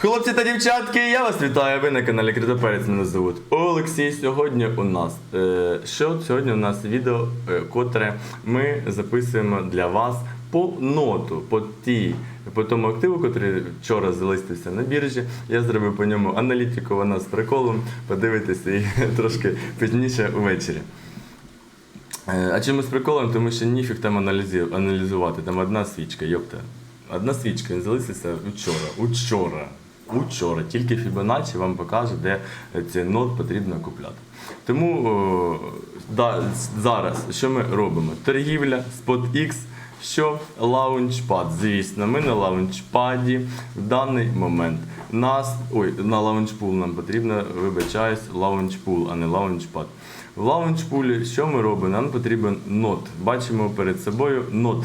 Хлопці та дівчатки, я вас вітаю. Ви на каналі Критоперець. Мене звуть Олексій. Сьогодні у нас е, що? Сьогодні у нас відео, е, котре ми записуємо для вас по ноту, по тій, по тому активу, який вчора залистився на біржі. Я зробив по ньому аналітику, вона з приколом. Подивитися і трошки пізніше увечері. Е, А чому з приколом? Тому що ніфіг там аналізувати. Там одна свічка, йопта. Одна свічка, він залишився вчора. Учора. Учора. Тільки Fibonacci вам покаже, де цей нот потрібно купляти. Тому да, зараз що ми робимо? Торгівля, SpotX, що лаунчпад. Звісно, ми на лаунчпаді в даний момент. Нас, ой, на лаунчпул нам потрібно, вибачаюсь, лаунчпул, а не лаунчпад. В лаунчпулі що ми робимо? Нам потрібен нот. Бачимо перед собою нот.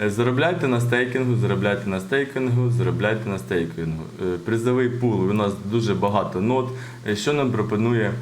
Е, Заробляйте на стейкінгу, заробляйте на стейкінгу, заробляйте на стейкінгу. Е, Призовий пул, у нас дуже багато нот. Е, Що нам пропонує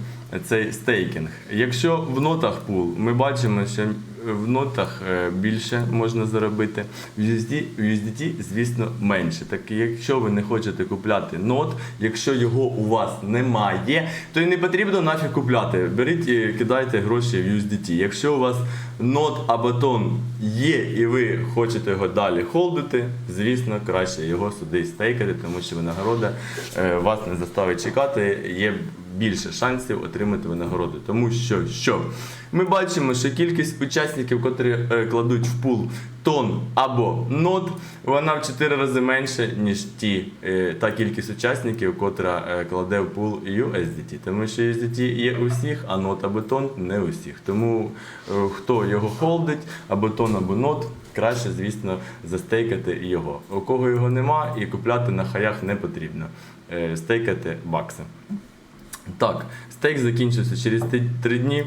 цей стейкінг? Якщо в нотах пул, ми бачимо, що в нотах е, більше можна заробити, в USD, в USDT, звісно, менше. Так якщо ви не хочете купляти нот, якщо його у вас немає, то й не потрібно нафіг купляти. Беріть і кидайте гроші в USDT. Якщо у вас нот або тон є і ви хочете його далі холдити, звісно, краще його сюди стейкати, тому що винагорода е, вас не заставить чекати. Є більше шансів отримати винагороду. Тому що, що ми бачимо, що кількість учасників, котрі е, кладуть в пул тон або нот, вона в 4 рази менше, ніж ті, е, та кількість учасників, котра е, кладе в пул USDT. Тому що USDT є у всіх, а нот або тон не у всіх. Тому е, хто його холдить, або тон, або нот, краще, звісно, застейкати його. У кого його нема, і купляти на хаях не потрібно. Е, Стейкати бакси. Так, стейк закінчився через 3 дні.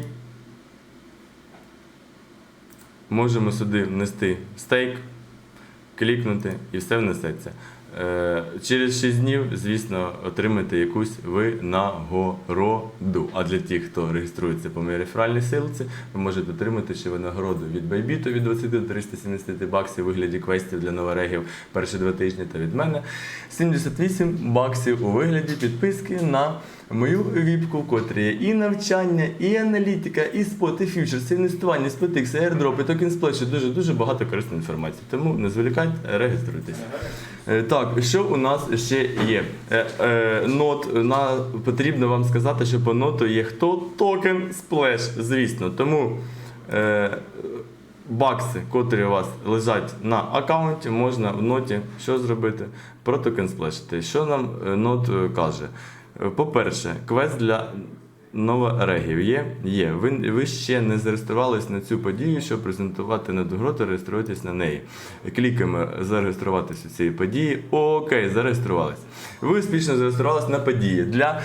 Можемо сюди внести стейк, клікнути і все внесеться. Е, через 6 днів, звісно, отримаєте якусь винагороду. А для тих, хто реєструється по моїй реферальній силці, ви можете отримати ще винагороду від Bybit від 20 до 370 баксів у вигляді квестів для новорегів перші два тижні та від мене 78 баксів у вигляді підписки на мою віпку, котрі є і навчання, і аналітика, і спот, і фьючерс, і інвестування, SpotX, і токен сплеш, дуже дуже багато корисної інформації. Тому не зволікайте, реєструйтесь. Е, Так, що у нас ще є? Е, е, нот на потрібно вам сказати, що по ноту є хто токен сплеш, звісно. Тому е, бакси, котрі у вас лежать на аккаунті, можна в ноті що зробити? Про токен сплешити. Що нам е, нот е, каже? По-перше, квест для новорегів є? Є. Ви, ви ще не зареєструвались на цю подію, щоб презентувати надгроту, реєструйтесь на неї. Клікаємо зареєструватися у цій події. Окей, зареєструвались. Ви успішно зареєструвались на події для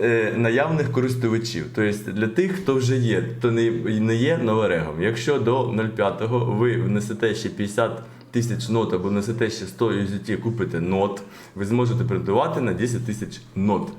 е, наявних користувачів, тобто для тих, хто вже є, хто не, не є новорегом. Якщо до 05 ви внесете ще 50 тисяч нот або внесете ще 100 USDT, купите нот, ви зможете претендувати на 10 тисяч нот.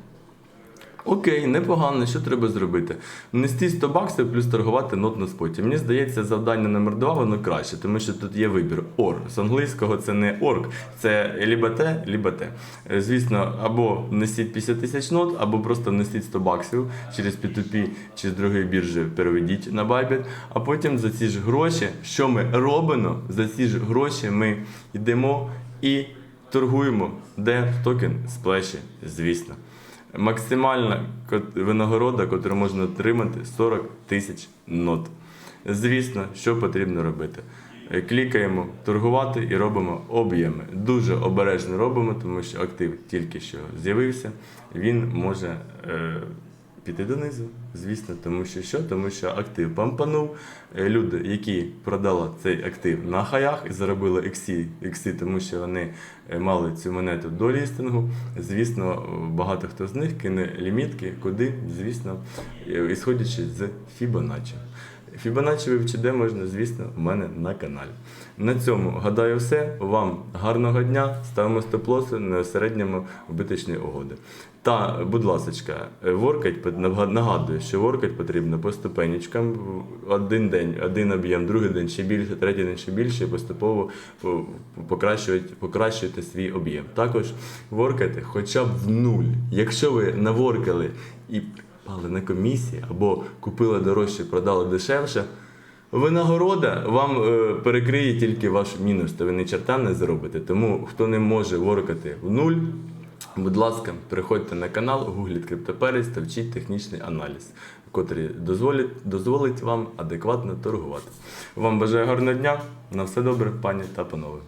Окей, непогано, що треба зробити? Внести 100 баксів плюс торгувати нот на споті. Мені здається, завдання номер 2 воно краще, тому що тут є вибір. Ор. З англійського це не орк, це лібо те, лібо те. Е, Звісно, або внесіть 50 тисяч нот, або просто внесіть 100 баксів через P2P чи з другої біржі переведіть на Bybit, а потім за ці ж гроші, що ми робимо, за ці ж гроші ми йдемо і торгуємо, де токен сплеші, звісно. Максимальна винагорода, яку можна отримати, 40 тисяч нот. Звісно, що потрібно робити. Е, Клікаємо торгувати і робимо об'єми. Дуже обережно робимо, тому що актив тільки що з'явився, він може е, піти донизу. Звісно, тому що що? Тому що актив пампанув. Е, Люди, які продали цей актив на хаях заробили іксі, іксі, тому що вони е, мали цю монету до лістингу. Звісно, багато хто з них кине лімітки, куди, звісно, е, ісходячи з Fibonacci. Фібоначчі вивчити можна, звісно, у мене на каналі. На цьому гадаю все. Вам гарного дня. Ставимо стоп-лоси на середньому вбиточні угоди. Та, будь ласка, воркать нагадую, що воркать потрібно по ступенечкам. Один день, один об'єм, другий день ще більше, третій день ще більше, і поступово по- покращують, покращуєте свій об'єм. Також воркайте хоча б в нуль. Якщо ви наворкали і пали на комісії або купили дорожче, продали дешевше. Винагорода вам е, перекриє тільки ваш мінус, то ви ні черта не заробите. Тому хто не може воркати в нуль, будь ласка, переходьте на канал, гугліть криптоперець та вчіть технічний аналіз, котрий дозволить, дозволить вам адекватно торгувати. Вам бажаю гарного дня. На все добре, пані та панове.